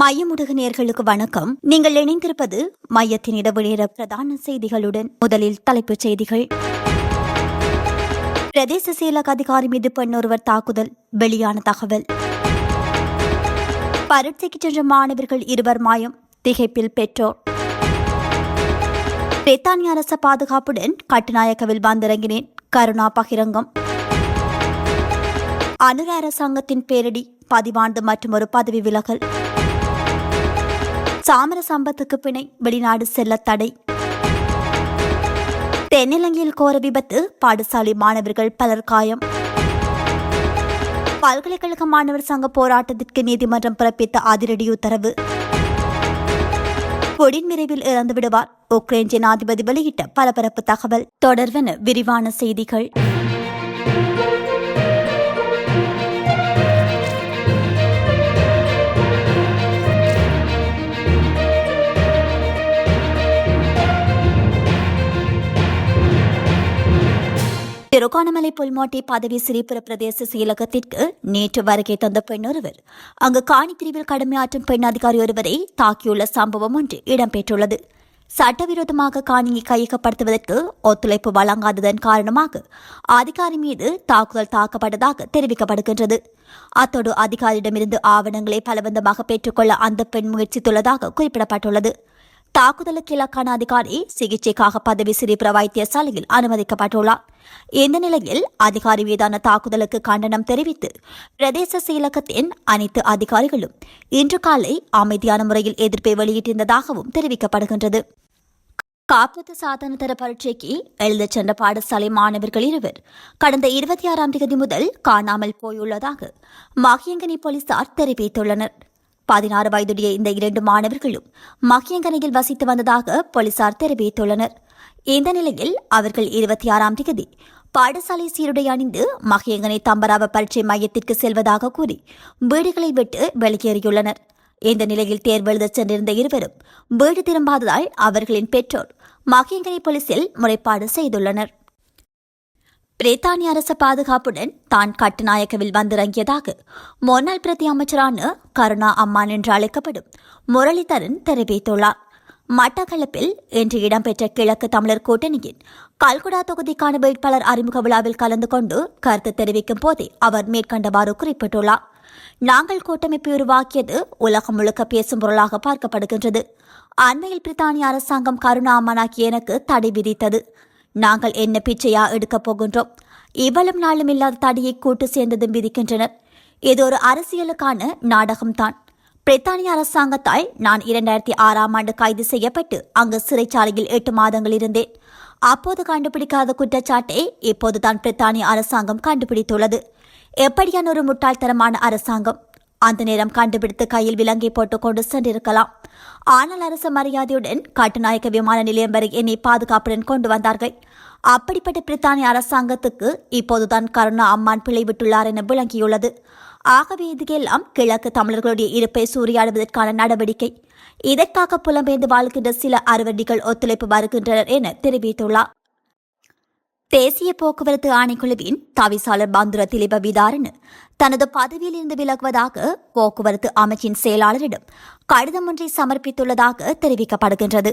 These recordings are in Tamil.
மையமுடுகு நேர்களுக்கு வணக்கம். நீங்கள் இணைந்திருப்பது மையத்தின் இரவு நேர பிரதான செய்திகளுடன் முதலில் தலைப்புச் செய்திகள். பிரதேச செயலக அதிகாரி மீது பெண் ஒருவர் தாக்குதல் வெளியான தகவல். பரீட்சைக்கு சென்ற மாணவர்கள் இருவர் மாயம் திகைப்பில் பெற்றோர். பிரித்தானிய அரச பாதுகாப்புடன் கட்டுநாயக்கவில் வந்திறங்கினேன் கருணா பகிரங்கம். அனுர அரசாங்கத்தின் பேரடி பதிவாண்டு மற்றும் ஒரு பதவி விலகல். சாமர சம்பத்துக்கு பிணை. வெளிநாடு செல்ல தடை. தென்னிலங்கையில் கோர விபத்து. பாடசாலை மாணவர்கள் பலர் காயம். பல்கலைக்கழக மாணவர் சங்க போராட்டத்திற்கு நீதிமன்றம் பிறப்பித்த அதிரடி உத்தரவு. பொடின் விரைவில் இறந்து விடுவார் உக்ரைன் ஜனாதிபதி வெளியிட்ட பரபரப்பு தகவல். தொடர்வென விரிவான செய்திகள். திருகோணமலை புல்மோட்டை பதவி சிரிப்புற பிரதேச செயலகத்திற்கு நேற்று வருகை தந்த பெண் ஒருவர். அங்கு காணி பிரிவில் கடமையாற்றும் பெண் அதிகாரி ஒருவரை தாக்கியுள்ள சம்பவம் ஒன்று இடம்பெற்றுள்ளது. சட்டவிரோதமாக காணியை கையகப்படுத்துவதற்கு ஒத்துழைப்பு வழங்காததன் காரணமாக அதிகாரி மீது தாக்குதல் தாக்கப்பட்டதாக தெரிவிக்கப்படுகின்றது. அத்தோடு அதிகாரியிடமிருந்து ஆவணங்களை பலவந்தமாக பெற்றுக்கொள்ள அந்த பெண் முயற்சித்துள்ளதாக குறிப்பிடப்பட்டுள்ளது. தாக்குதலுக்கு இலக்கான அதிகாரி சிகிச்சைக்காக பதவி சிரிப்புற வைத்தியசாலையில் அனுமதிக்கப்பட்டுள்ளார். இந்த நிலையில் அதிகாரி மீதான தாக்குதலுக்கு கண்டனம் தெரிவித்து பிரதேச செயலகத்தின் அனைத்து அதிகாரிகளும் இன்று காலை அமைதியான முறையில் எதிர்ப்பை வெளியிட்டிருந்ததாகவும் தெரிவிக்கப்படுகின்றது. காப்பீட்டு சாதன தர பரீட்சைக்கு எழுதச் சென்ற பாடசாலை மாணவர்கள் இருவர் கடந்த இருபத்தி ஆறாம் தேதி முதல் காணாமல் போயுள்ளதாக மகியங்கனி போலீசார் தெரிவித்துள்ளனர். பதினாறு வயதுடைய இந்த இரண்டு மாணவர்களும் மக்கியங்கனையில் வசித்து வந்ததாக போலீசார் தெரிவித்துள்ளனர். இந்த நிலையில் அவர்கள் இருபத்தி ஆறாம் தேதி பாடசாலை சீருடை அணிந்து மகியங்கனை தம்பராவ பரீட்சை மையத்திற்கு செல்வதாக கூறி வீடுகளை விட்டு வெளியேறியுள்ளனர். இந்த நிலையில் தேர்வு சென்றிருந்த இருவரும் வீடு திரும்பாததால் அவர்களின் பெற்றோர் மகியங்கனை போலீசில் முறைப்பாடு செய்துள்ளனர். பிரித்தானிய அரச பாதுகாப்புடன் தான் கட்டுநாயக்கவில் வந்திறங்கியதாக முன்னாள் பிரதி அமைச்சரான கருணா அம்மான் என்று அழைக்கப்படும் முரளிதரன் தெரிவித்துள்ளார். மட்டக்களப்பில் இன்று இடம்பெற்ற கிழக்கு தமிழர் கூட்டணியின் கல்குடா தொகுதிக்கான வேட்பாளர் அறிமுக விழாவில் கலந்து கொண்டு கருத்து தெரிவிக்கும் போதே அவர் மேற்கண்டவாறு குறிப்பிட்டுள்ளார். நாங்கள் கூட்டமைப்பு உருவாக்கியது உலகம் முழுக்க பேசும் பொருளாக பார்க்கப்படுகின்றது. அண்மையில் பிரித்தானிய அரசாங்கம் கருணா அம்மனாக்கி எனக்கு தடை விதித்தது. நாங்கள் என்ன பிச்சையா எடுக்கப் போகின்றோம்? இவ்வளவு நாளும் இல்லாத தடையை கூட்டு சேர்ந்ததும் விதிக்கின்றனர் இது ஒரு அரசியலுக்கான நாடகம்தான். பிரித்தானிய அரசாங்கத்தால் நான் இரண்டாயிரத்தி ஆறாம் ஆண்டு கைது செய்யப்பட்டு அங்கு சிறைச்சாலையில் எட்டு மாதங்கள் இருந்தேன். அப்போது கண்டுபிடிக்காத குற்றச்சாட்டை இப்போதுதான் பிரித்தானிய அரசாங்கம் கண்டுபிடித்துள்ளது. எப்படியான ஒரு முட்டாள்தனமான அரசாங்கம்? அந்த நேரம் கண்டுபிடித்து கையில் விலங்கி போட்டு கொண்டு சென்றிருக்கலாம். ஆனால் அரசு மரியாதையுடன் கட்டுநாயக்க விமான நிலையம் வரை என்னை பாதுகாப்புடன் கொண்டு வந்தார்கள். அப்படிப்பட்ட பிரித்தானிய அரசாங்கத்துக்கு இப்போதுதான் கருணா அம்மான் பிழை விட்டுள்ளார் என விளங்கியுள்ளது. ஆகவே இதுக்கெல்லாம் கிழக்கு தமிழர்களுடைய இருப்பை சூறையாடுவதற்கான நடவடிக்கை. இதற்காக புலம்பெயர்ந்து வாழ்கின்ற சில அறுவடிகள் ஒத்துழைப்பு வருகின்றனர் என தெரிவித்துள்ளார். தேசிய போக்குவரத்து ஆணைக்குழுவின் தவிசாளர் பந்துர திலிப விதாரன் தனது பதவியிலிருந்து விலகுவதாக போக்குவரத்து அமைச்சின் செயலாளரிடம் கடிதம் ஒன்றை சமர்ப்பித்துள்ளதாக தெரிவிக்கப்படுகின்றது.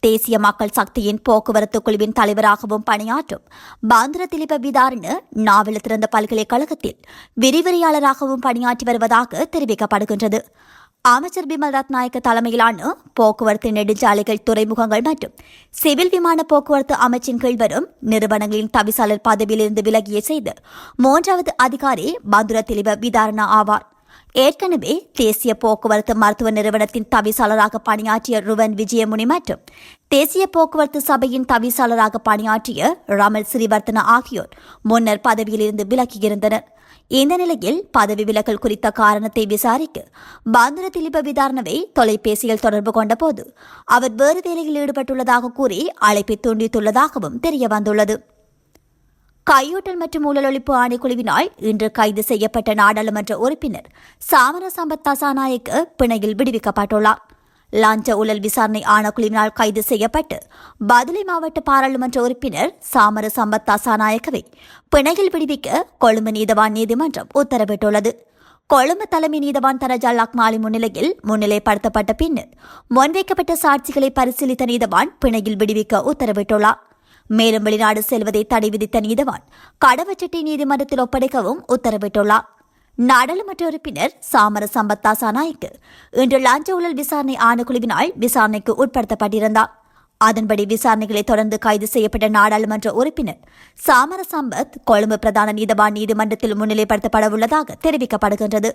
தேசிய மக்கள் சக்தியின் போக்குவரத்து குழுவின் தலைவராகவும் பணியாற்றும் பாந்திர திலிப விதாரன் நாவல திறந்த பல்கலைக்கழகத்தில் விரிவுரையாளராகவும் பணியாற்றி வருவதாக தெரிவிக்கப்படுகின்றது. அமைச்சர் பிமல் ரத்நாயக்க தலைமையிலான போக்குவரத்து நெடுஞ்சாலைகள் துறைமுகங்கள் மற்றும் சிவில் விமான போக்குவரத்து அமைச்சின் கீழ் வரும் நிறுவனங்களின் தவிசாளர் பதவியிலிருந்து விலகிய செய்து மூன்றாவது அதிகாரி பந்துர திலிப விதாரணா ஆவார். ஏற்கனவே தேசிய போக்குவரத்து மருத்துவ நிறுவனத்தின் தவிசாளராக பணியாற்றிய ருவன் விஜயமுனி மற்றும் தேசிய போக்குவரத்து சபையின் தவிசாளராக பணியாற்றிய ரமல் ஸ்ரீவர்த்தன ஆகியோர் முன்னர் பதவியிலிருந்து விலகியிருந்தனர். இந்த நிலையில் பதவி விலகல் குறித்த காரணத்தை விசாரிக்க பாந்திர திலிப விதாரணவை தொலைபேசியில் தொடர்பு கொண்டபோது அவர் வேறு வேலையில் ஈடுபட்டுள்ளதாக கூறி அழைப்பை துண்டித்துள்ளதாகவும் தெரியவந்துள்ளது. கையூட்டல் மற்றும் ஊழல் ஒழிப்பு ஆணைக்குழுவினால் இன்று கைது செய்யப்பட்ட நாடாளுமன்ற உறுப்பினர் சாமர சம்பத் தசாநாயக்கு பிணையில் விடுவிக்கப்பட்டுள்ளார். லஞ்ச ஊழல் விசாரணை ஆணைக்குழுவினால் கைது செய்யப்பட்டு பதுளை மாவட்ட பாராளுமன்ற உறுப்பினர் சாமர சம்பத்தா சாநாயக்கவை பிணையில் விடுவிக்க கொழும்பு நீதவான் நீதிமன்றம் உத்தரவிட்டுள்ளது. கொழும்பு தலைமை நீதவான் தனஜா லக்மாலி முன்னிலையில் முன்னிலைப்படுத்தப்பட்ட பின்னர் முன்வைக்கப்பட்ட சாட்சிகளை பரிசீலித்த நீதவான் பிணையில் விடுவிக்க உத்தரவிட்டுள்ளார். மேலும் வெளிநாடு செல்வதை தடை விதித்த நீதவான் கடவுச்செட்டி நீதிமன்றத்தில் ஒப்படைக்கவும் உத்தரவிட்டுள்ளார். நாடாளுமன்ற உறுப்பினர் சாமர சம்பத் நாய்க்கு இன்று லஞ்ச ஊழல் விசாரணை ஆணைக்குழுவினால் விசாரணைக்கு உட்படுத்தப்பட்டிருந்தார். அதன்படி விசாரணைகளை தொடர்ந்து கைது செய்யப்பட்ட நாடாளுமன்ற உறுப்பினர் சாமர சம்பத் கொழும்பு பிரதான நீதவான் நீதிமன்றத்தில் முன்னிலைப்படுத்தப்பட உள்ளதாக தெரிவிக்கப்படுகின்றது.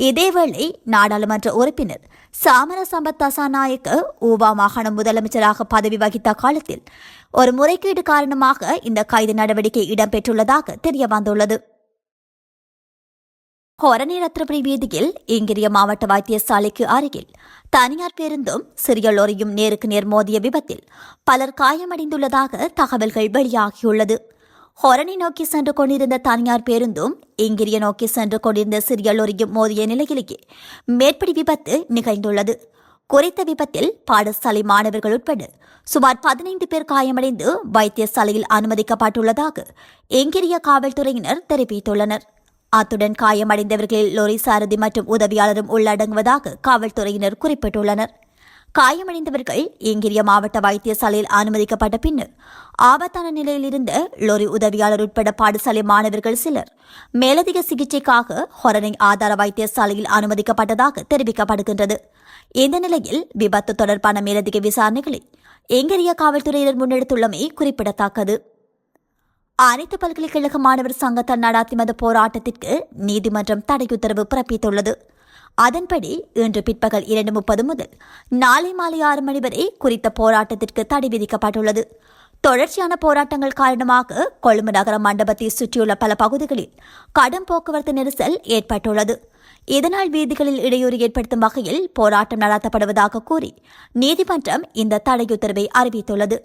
இதேவேளை நாடாளுமன்ற உறுப்பினர் சாமர சம்பத் தசாநாயக்க ஊவா மாகாண முதலமைச்சராக பதவி வகித்த காலத்தில் ஒரு முறைகேடு காரணமாக இந்த கைது நடவடிக்கை இடம்பெற்றுள்ளதாக தெரியவந்துள்ளது. ஹொரணி ரத்னபுரி வீதியில் இங்கிரிய மாவட்ட வைத்தியசாலைக்கு அருகில் தனியார் பேருந்தும் சிறிய லோரியும் நேருக்கு நேர் மோதிய விபத்தில் பலர் காயமடைந்துள்ளதாக தகவல்கள் வெளியாகியுள்ளது. ஹொரணி நோக்கி சென்று கொண்டிருந்த தனியார் பேருந்தும் இங்கிரிய நோக்கி சென்று கொண்டிருந்த சிறிய லோரியும் மோதிய நிலையிலேயே மேற்படி விபத்து நிகழ்ந்துள்ளது. குறித்த விபத்தில் பாடசாலை மாணவர்கள் உட்பட சுமார் பதினைந்து பேர் காயமடைந்து வைத்தியசாலையில் அனுமதிக்கப்பட்டுள்ளதாக இங்கிரிய காவல்துறையினர் தெரிவித்துள்ளனர். அத்துடன் காயமடைந்தவர்களில் லோரி சாரதி மற்றும் உதவியாளரும் உள்ளடங்குவதாக காவல்துறையினர் குறிப்பிட்டுள்ளனர். காயமடைந்தவர்கள் இங்கிரிய மாவட்ட வைத்தியசாலையில் அனுமதிக்கப்பட்ட பின்னர் ஆபத்தான நிலையில் இருந்த லோரி உதவியாளர் உட்பட பாடசாலை மாணவர்கள் சிலர் மேலதிக சிகிச்சைக்காக ஹொரனை ஆதார வைத்தியசாலையில் அனுமதிக்கப்பட்டதாக தெரிவிக்கப்படுகின்றது. இந்த நிலையில் விபத்து தொடர்பான மேலதிக விசாரணைகளை எங்கிரிய காவல்துறையினர் முன்னெடுத்துள்ளமை குறிப்பிடத்தக்கது. அனைத்து பல்கலைக்கழக மாணவர் சங்கத்தால் நடாத்தி வந்த போராட்டத்திற்கு நீதிமன்றம் தடை உத்தரவு பிறப்பித்துள்ளது. அதன்படி இன்று பிற்பகல் இரண்டு முப்பது முதல் நாளை மாலை ஆறு மணி வரை குறித்த போராட்டத்திற்கு தடை விதிக்கப்பட்டுள்ளது. தொடர்ச்சியான போராட்டங்கள் காரணமாக கொழும்பு நகர மண்டபத்தை சுற்றியுள்ள பல பகுதிகளில் கடும் போக்குவரத்து நெரிசல் ஏற்பட்டுள்ளது. இதனால் வீதிகளில் இடையூறு ஏற்படுத்தும் வகையில் போராட்டம் நடத்தப்படுவதாக கூறி நீதிமன்றம் இந்த தடை உத்தரவை அறிவித்துள்ளது.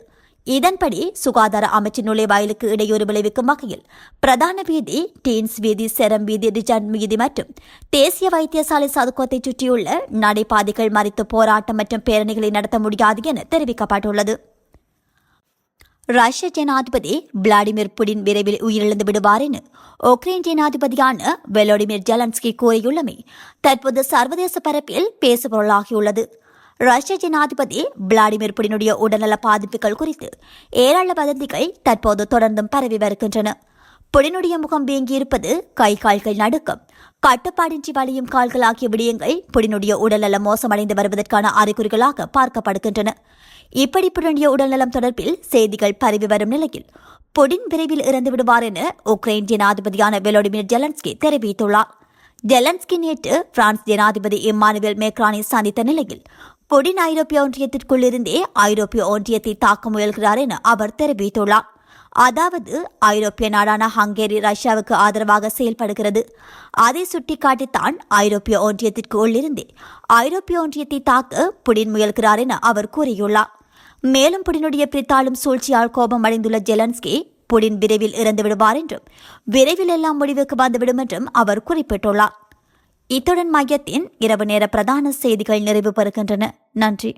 இதன்படி சுகாதார அமைச்சின் நுழைவாயிலுக்கு இடையூறு விளைவிக்கும் வகையில் பிரதான வீதி டீன்ஸ் வீதி செரம் வீதி ரிஜன் வீதி மற்றும் தேசிய வைத்தியசாலை சதுக்கத்தை சுற்றியுள்ள நடைபாதைகள் மறித்து போராட்டம் மற்றும் பேரணிகளை நடத்த முடியாது என தெரிவிக்கப்பட்டுள்ளது. ரஷ்ய ஜனாதிபதி விளாடிமிர் புடின் விரைவில் உயிரிழந்து விடுவார் என உக்ரைன் ஜனாதிபதியான வெலோடிமிர் ஜெலன்ஸ்கி கூறியுள்ளமை தற்போது சர்வதேச பரப்பில் பேசுபொருளாகியுள்ளது. ரஷ்ய ஜனாதிபதி விளாடிமிர் புடினுடைய உடல்நல பாதிப்புகள் குறித்து ஏராள வதந்திகள் தற்போது தொடர்ந்தும் பரவி வருகின்றன. புடினுடைய முகம் வீங்கியிருப்பது கை கால்கள் நடுக்கம் கட்டுப்பாடின்றி வலியும் கால்கள் ஆகிய விடயங்கள் புடினுடைய உடல்நலம் மோசமடைந்து வருவதற்கான அறிகுறிகளாக பார்க்கப்படுகின்றன. இப்படி புடினுடைய உடல்நலம் தொடர்பில் செய்திகள் பரவி வரும் நிலையில் புடின் விரைவில் இறந்து விடுவார் என உக்ரைன் ஜனாதிபதியான வெலோடிமிர் ஜெலன்ஸ்கி தெரிவித்துள்ளார். ஜெலன்ஸ்கி நேற்று பிரான்ஸ் ஜனாதிபதி இம்மானுவேல் மேக்ரானை சந்தித்த நிலையில் புடின் ஐரோப்பிய ஒன்றியத்திற்குள் இருந்தே ஐரோப்பிய ஒன்றியத்தை தாக்க முயல்கிறார் என அவர் தெரிவித்துள்ளார். அதாவது ஐரோப்பிய நாடான ஹங்கேரி ரஷ்யாவுக்கு ஆதரவாக செயல்படுகிறது. அதை சுட்டிக்காட்டித்தான் ஐரோப்பிய ஒன்றியத்திற்கு உள்ளிருந்தே ஐரோப்பிய ஒன்றியத்தை தாக்க புடின் முயல்கிறார் என அவர் கூறியுள்ளார். மேலும் புடினுடைய பிரித்தாளும் சூழ்ச்சியால் கோபம் அடைந்துள்ள ஜெலன்ஸ்கி புடின் விரைவில் இறந்து விடுவார் என்றும் விரைவில் எல்லாம் முடிவுக்கு வந்துவிடும் என்றும் அவர் குறிப்பிட்டுள்ளார். இத்துடன் மையத்தின் இரவு நேர பிரதான செய்திகள் நிறைவு பெறுகின்றன. நன்றி.